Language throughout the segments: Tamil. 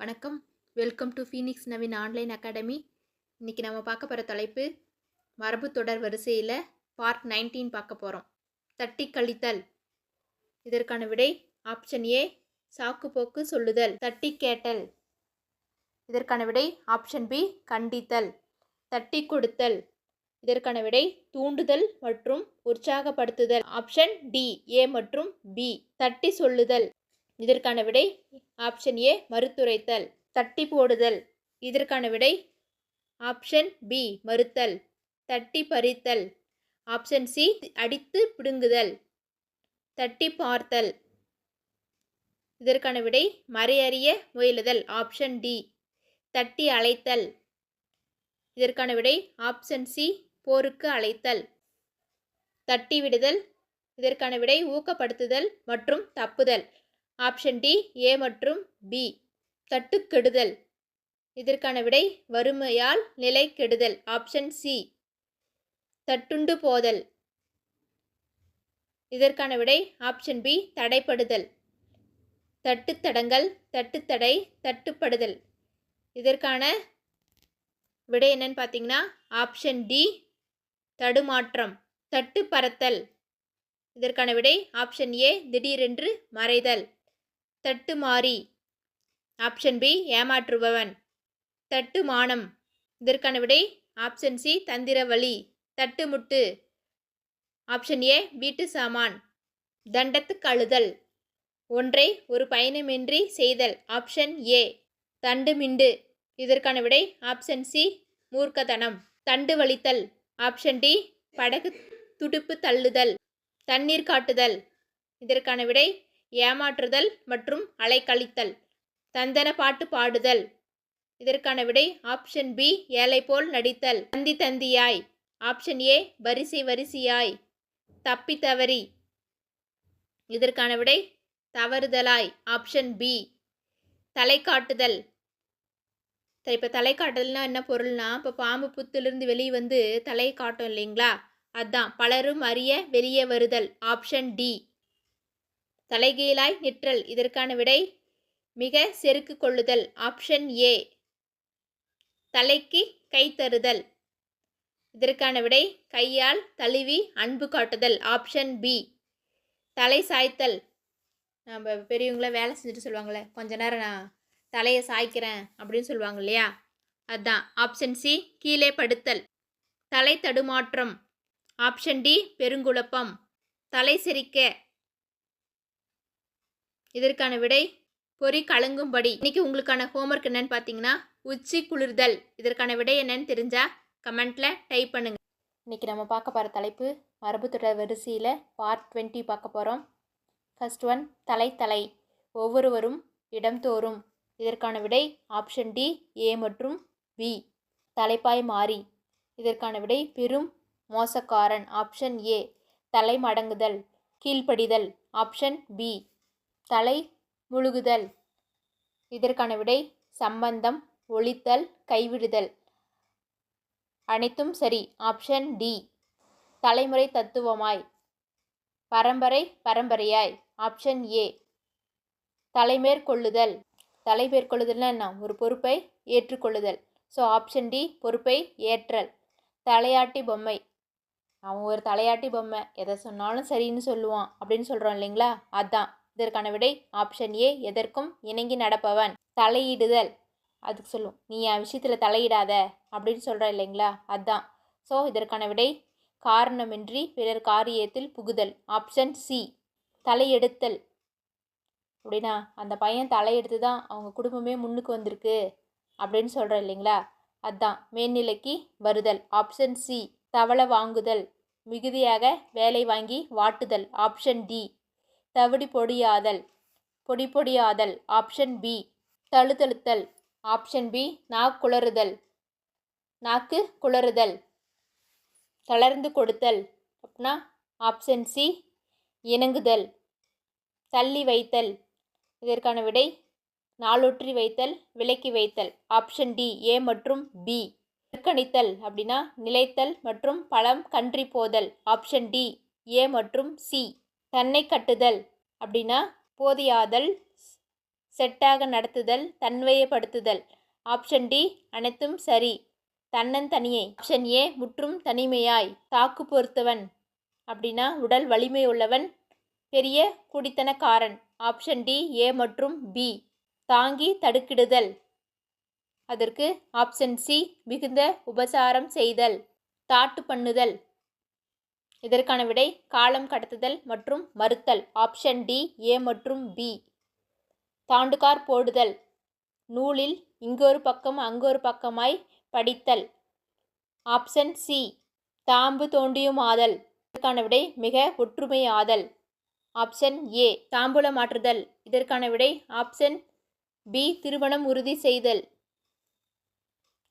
வணக்கம். Welcome to Phoenix Naveen online academy இன்றைக்கி நம்ம பார்க்க போகிற தலைப்பு மரபு தொடர் வரிசையில் பார்ட் நைன்டீன் பார்க்க போகிறோம் தட்டி கழித்தல். இதற்கான விடை ஆப்ஷன் ஏ சாக்கு போக்கு சொல்லுதல் தட்டி கேட்டல். இதற்கான விடை ஆப்ஷன் பி கண்டித்தல். தட்டி கொடுத்தல். இதற்கான விடை தூண்டுதல் மற்றும் உற்சாகப்படுத்துதல். ஆப்ஷன் டி ஏ மற்றும் பி தட்டி சொல்லுதல். இதற்கான விடை ஆப்ஷன் ஏ மறுத்துரைத்தல். தட்டி போடுதல். இதற்கான விடை ஆப்ஷன் பி மறுத்தல். தட்டி பறித்தல். ஆப்ஷன் சி அடித்து பிடுங்குதல். தட்டி பார்த்தல். இதற்கான விடை மறையறிய முயலுதல். ஆப்ஷன் டி தட்டி அழைத்தல். இதற்கான விடை ஆப்ஷன் சி போருக்கு அழைத்தல். தட்டி விடுதல். இதற்கான விடை ஊக்கப்படுத்துதல் மற்றும் தப்புதல். ஆப்ஷன் டி ஏ மற்றும் பி தட்டுக்கெடுதல். இதற்கான விடை வறுமையால் நிலை கெடுதல் ஆப்ஷன் சி தட்டுண்டு போதல். இதற்கான விடை ஆப்ஷன் பி தடைப்படுதல். தட்டுத்தடங்கள் தட்டுத்தடை தட்டுப்படுதல். இதற்கான விடை என்னன்னு பார்த்தீங்கன்னா ஆப்ஷன் டி தடுமாற்றம் தட்டு பரத்தல் இதற்கான விடை ஆப்ஷன் ஏ திடீரென்று மறைதல். தட்டு மாறி. ஆப்ஷன் பி ஏமாற்றுபவன். தட்டு மானம். இதற்கான விடை ஆப்ஷன் சி தந்திரவழி தட்டுமுட்டு ஆப்ஷன் ஏ வீட்டு சாமான். தண்டத்து கழுதல் ஒன்றை ஒரு பயணமின்றி செய்தல். ஆப்ஷன் ஏ தண்டுமிண்டு இதற்கான விடை ஆப்ஷன் சி மூர்க்கதனம். தண்டு வலித்தல். ஆப்ஷன் டி படகு துடுப்பு தள்ளுதல். தண்ணீர் காட்டுதல். இதற்கான விடை ஏமாற்றுதல் மற்றும் அலைக்கழித்தல். தந்தன பாட்டு பாடுதல். இதற்கான விடை ஆப்ஷன் பி ஏழை போல் நடித்தல். தந்தி தந்தியாய். ஆப்ஷன் ஏ வரிசை வரிசையாய். தப்பி தவறி. இதற்கான விடை தவறுதலாய். ஆப்ஷன் பி தலை காட்டுதல் சரி இப்போ தலை காட்டுதல்னா என்ன பொருள்னா இப்போ பாம்பு புத்திலிருந்து வெளியே வந்து தலை காட்டும் இல்லைங்களா? அதான் பலரும் அறிய வெளியே வருதல். Option D. தலைகீழாய் நிற்றல். இதற்கான விடை மிக செருக்கு கொள்ளுதல். Option A. தலைக்கு கை தருதல். இதற்கான விடை கையால் தழுவி அன்பு காட்டுதல். Option B. தலை சாய்த்தல். நம்ம பெரியவங்கள வேலை செஞ்சுட்டு சொல்லுவாங்களே கொஞ்ச நேரம் நான் தலையை சாய்க்கிறேன் அப்படின்னு சொல்லுவாங்க இல்லையா? அதுதான் ஆப்ஷன் சி. கீழே படுத்தல். தலை தடுமாற்றம். Option D. பெருங்குழப்பம். தலை சிரிக்க. இதற்கான விடை பொறி கலங்கும்படி. இன்னைக்கு உங்களுக்கான ஹோம்ஒர்க் என்னன்னு பார்த்தீங்கன்னா உச்சி குளிர்தல். இதற்கான விடை என்னன்னு தெரிஞ்சா கமெண்ட்ல டைப் பண்ணுங்க. இன்னைக்கு நம்ம பார்க்க போகிற தலைப்பு மரபு தொடர் வரிசையில் பார்ட் டுவெண்ட்டி பார்க்க போகிறோம் ஃபர்ஸ்ட் ஒன் தலை தலை. ஒவ்வொருவரும் இடம்தோறும் இதற்கான விடை ஆப்ஷன் டி ஏ மற்றும் பி தலைப்பாய் மாறி. இதற்கான விடை பெரும் மோசக்காரன். ஆப்ஷன் ஏ தலை மடங்குதல். கீழ்ப்படிதல். ஆப்ஷன் பி தலை முழுகுதல். இதற்கான விடை சம்பந்தம் ஒழித்தல் கைவிடுதல். அனைத்தும் சரி. Option D. தலைமுறை தத்துவமாய். பரம்பரை பரம்பரையாய். Option A. தலைமேற்கொள்ளுதல் தலைமேற்கொள்ளுதல்னா என்ன? ஒரு பொறுப்பை ஏற்றுக்கொள்ளுதல். ஸோ ஆப்ஷன் டி பொறுப்பை ஏற்றல். தலையாட்டி பொம்மை. அவன் ஒரு தலையாட்டி பொம்மை. எதை சொன்னாலும் சரின்னு சொல்லுவான். அப்படின்னு சொல்கிறோம் இல்லைங்களா? அதான். இதற்கான விடை ஆப்ஷன் ஏ எதற்கும் இணங்கி நடப்பவன் தலையிடுதல். அதுக்கு சொல்லும் நீ என் விஷயத்தில் தலையிடாத அப்படின்னு சொல்கிற இல்லைங்களா? அதான். ஸோ இதற்கான விடை காரணமின்றி பிறர் காரியத்தில் புகுதல். ஆப்ஷன் சி தலையெடுத்தல். அப்படின்னா அந்த பையன் தலையெடுத்து தான் அவங்க குடும்பமே முன்னுக்கு வந்திருக்கு அப்படின்னு சொல்கிற இல்லைங்களா? அதான். மேல்நிலைக்கு வருதல். ஆப்ஷன் சி தவளை வாங்குதல். மிகுதியாக வேலை வாங்கி வாட்டுதல். ஆப்ஷன் டி தவிடி பொடியாதல். பொடி பொடியாதல். Option B. தழுதழுத்தல். Option B. நாக்குளறுதல் நாக்கு குளறுதல். தளர்ந்து கொடுத்தல். அப்படின்னா ஆப்ஷன் சி. இணங்குதல். தள்ளி வைத்தல். இதற்கான விடை நாளொற்றி வைத்தல் விலக்கி வைத்தல். Option D. ஏ மற்றும் பி. நிற்கணித்தல் அப்படின்னா நிலைத்தல் மற்றும் பழம் கன்றி போதல் ஆப்ஷன் டி. ஏ மற்றும் சி. தன்னை கட்டுதல் அப்படின்னா போதியாதல் செட்டாக நடத்துதல் தன்மையப்படுத்துதல். ஆப்ஷன் டி அனைத்தும் சரி. தன்னந்தனியே ஆப்ஷன் ஏ முற்றும் தனிமையாய். தாக்கு பொறுத்தவன் அப்படின்னா உடல் வலிமை உள்ளவன் பெரிய குடித்தனக்காரன். ஆப்ஷன் டி ஏ மற்றும் பி தாங்கி தடுக்கிடுதல். அதற்கு ஆப்ஷன் சி மிகுந்த உபசாரம் செய்தல் தாட்டு பண்ணுதல். இதற்கான விடை காலம் கடத்துதல் மற்றும் மறுத்தல். ஆப்ஷன் டி ஏ மற்றும் பி தாண்டுகார் போடுதல். நூலில் இங்கொரு பக்கம் அங்கொரு பக்கமாய் படித்தல். ஆப்ஷன் சி தாம்பு தோண்டியும் ஆதல் இதற்கான விடை மிக ஒற்றுமை ஆதல் ஆப்ஷன் ஏ தாம்பூலம் மாற்றுதல். இதற்கான விடை ஆப்ஷன் பி திருமணம் உறுதி செய்தல்.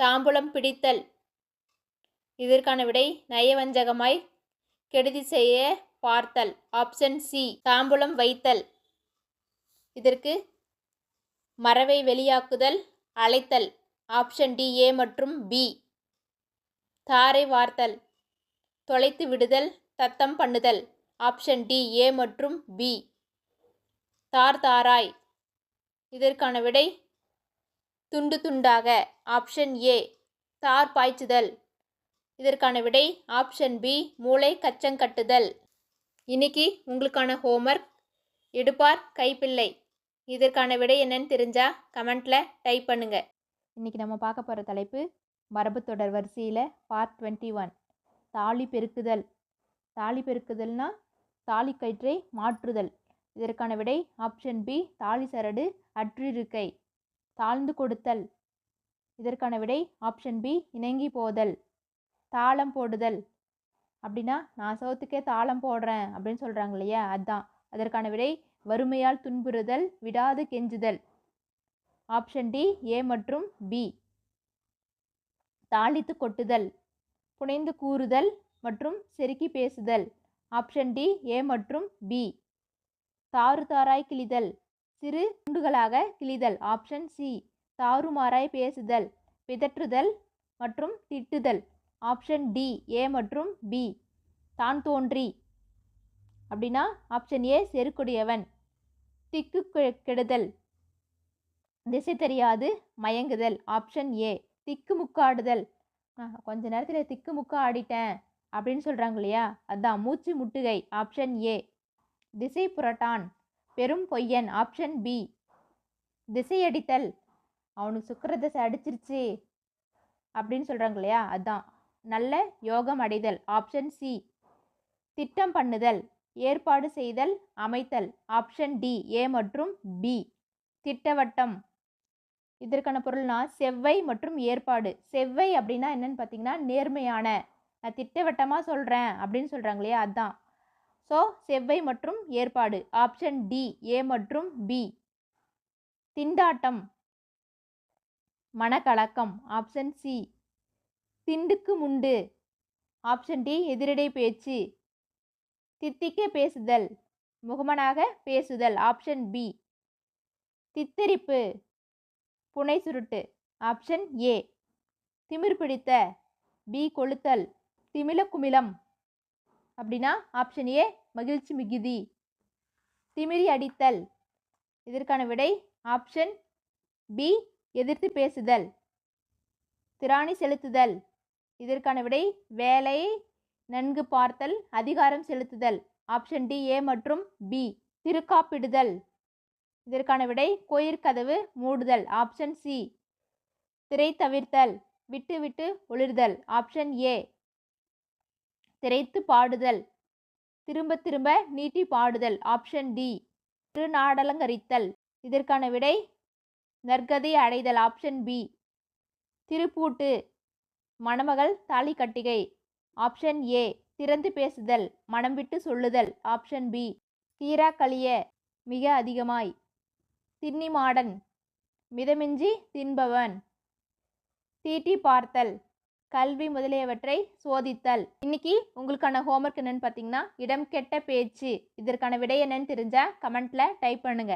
தாம்பூலம் பிடித்தல். இதற்கான விடை நயவஞ்சகமாய் கெடுதி செய்ய பார்த்தல். ஆப்ஷன் சி தாம்பூலம் வைத்தல். இதற்கு மறவை வெளியாக்குதல் அழைத்தல். ஆப்ஷன் டி ஏ மற்றும் பி. தாரை வார்த்தல். தொலைத்து விடுதல் தத்தம் பண்ணுதல். ஆப்ஷன் டி ஏ மற்றும் பி. தார் தாராய். இதற்கான விடை துண்டு துண்டாக. ஆப்ஷன் ஏ தார் பாய்ச்சுதல். இதற்கான விடை ஆப்ஷன் பி மூளை கச்சங்கட்டுதல் இன்னைக்கு உங்களுக்கான ஹோம்ஒர்க் எடுப்பார் கைப்பிள்ளை. இதற்கான விடை என்னன்னு தெரிஞ்சா கமெண்ட்டில் டைப் பண்ணுங்க. இன்னைக்கு நம்ம பார்க்க போகிற தலைப்பு மரபு தொடர் வரிசையில் பார்ட் டுவெண்ட்டி ஒன் தாலி பெருக்குதல். தாலி பெருக்குதல்னா தாலி கயிற்றை மாற்றுதல். இதற்கான விடை ஆப்ஷன் பி தாலி சரடு அற்றிருக்கை தாழ்ந்து கொடுத்தல். இதற்கான விடை ஆப்ஷன் பி இணங்கி போதல். தாளம் போடுதல். அப்படின்னா நான் சோத்துக்கே தாளம் போடுறேன் அப்படின்னு சொல்கிறாங்க இல்லையா? அதான். அதற்கான விடை வறுமையால் துன்புறுதல் விடாது கெஞ்சுதல். ஆப்ஷன் டி ஏ மற்றும் பி. தாளித்து கொட்டுதல் புனைந்து கூறுதல் மற்றும் செருக்கி பேசுதல். ஆப்ஷன் டி ஏ மற்றும் பி. தாறு தாராய் கிழிதல் சிறு துண்டுகளாக கிழிதல். ஆப்ஷன் சி தாறுமாறாய் பேசுதல் பிதற்றுதல் மற்றும் திட்டுதல். ஆப்ஷன் டி ஏ மற்றும் பி. தான் தோன்றி. அப்படின்னா ஆப்ஷன் ஏ செருக்குடையவன். திக்கு கெ- கெடுதல். திசை தெரியாது மயங்குதல். ஆப்ஷன் ஏ திக்கு முக்காடுதல். கொஞ்ச நேரத்தில் திக்கு முக்கா ஆடிட்டேன் அப்படின்னு சொல்கிறாங்க இல்லையா? அதான் மூச்சு முட்டுகை. Option A. திசை புரட்டான். பெரும் பொய்யன். Option B. திசையடித்தல். அவனுக்கு சுக்கிர திசை அடிச்சிருச்சு. அப்படின்னு சொல்கிறாங்க இல்லையா? அதான் நல்ல யோகம் அடைதல். ஆப்ஷன் சி திட்டம் பண்ணுதல். ஏற்பாடு செய்தல். அமைத்தல். ஆப்ஷன் டி ஏ மற்றும் பி திட்டவட்டம். இதற்கான பொருள்னா செவ்வை மற்றும் ஏற்பாடு. செவ்வை அப்படின்னா என்னன்னு பார்த்தீங்கன்னா நேர்மையான. நான் திட்டவட்டமாக சொல்கிறேன் அப்படின்னு சொல்கிறாங்க இல்லையா? அதான். ஸோ செவ்வை மற்றும் ஏற்பாடு. ஆப்ஷன் டி ஏ மற்றும் பி திண்டாட்டம். மனக்கலக்கம். ஆப்ஷன் சி திண்டுக்கு முண்டு ஆப்ஷன் டி எதிரடை பேச்சு. தித்திக்க பேசுதல். முகமனாக பேசுதல். Option B. தித்தரிப்பு. புனை சுருட்டு. Option A. திமிர் பிடித்த. பி கொளுத்தல். திமில குமிலம் அப்படின்னா ஆப்ஷன் ஏ மகிழ்ச்சி மிகுதி. திமிரி அடித்தல். இதற்கான விடை ஆப்ஷன் பி எதிர்த்து பேசுதல். திராணி செலுத்துதல். இதற்கான விடை வேலையை நன்கு பார்த்தல் அதிகாரம் செலுத்துதல். ஆப்ஷன் டி ஏ மற்றும் பி திருக்காப்பிடுதல். இதற்கான விடை கோயிற்கதவு மூடுதல். ஆப்ஷன் சி திரை தவிர்த்தல் விட்டு விட்டு ஒளிர்தல். Option A திரைத்து பாடுதல். திரும்ப திரும்ப நீட்டி பாடுதல். ஆப்ஷன் டி திருநாடலங்கரித்தல். இதற்கான விடை நற்கதை அடைதல். ஆப்ஷன் பி திருப்பூட்டு. மணமகள் தாலி கட்டிகை. ஆப்ஷன் ஏ திறந்து பேசுதல் மனம் விட்டு சொல்லுதல். ஆப்ஷன் பி தீரா கழிய மிக அதிகமாய். தின்னி மாடன் மிதமிஞ்சி தின்பவன். தீட்டி பார்த்தல் கல்வி முதலியவற்றை சோதித்தல். இன்னைக்கு உங்களுக்கான ஹோம்ஒர்க் என்னன்னு பார்த்தீங்கன்னா இடம் கெட்ட பேச்சு. இதற்கான விடை என்னன்னு தெரிஞ்சா கமெண்ட்ல டைப் பண்ணுங்க.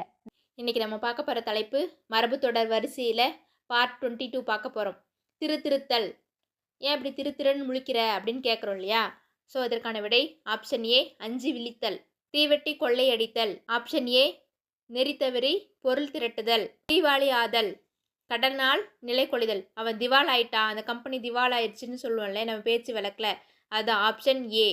இன்னைக்கு நம்ம பார்க்க போகிற தலைப்பு மரபு தொடர் வரிசையில் பார்ட் டுவெண்ட்டி டூ பார்க்க போகிறோம் திருத்திருத்தல் ஏன் இப்படி திருத்திருன்னு முழிக்கிற அப்படின்னு கேட்குறோம் இல்லையா? ஸோ அதற்கான விடை ஆப்ஷன் ஏ அஞ்சு விழித்தல். தீவெட்டி கொள்ளையடித்தல் ஆப்ஷன் ஏ நெறி தவறி பொருள் திரட்டுதல். தீவாளி ஆதல். கடனால் நிலை கொள்ளுதல். அவன் திவால் ஆயிட்டான். அந்த கம்பெனி திவால் ஆயிடுச்சுன்னு சொல்லுவோம்ல நம்ம பேச்சு விளக்கில் அது ஆப்ஷன் ஏ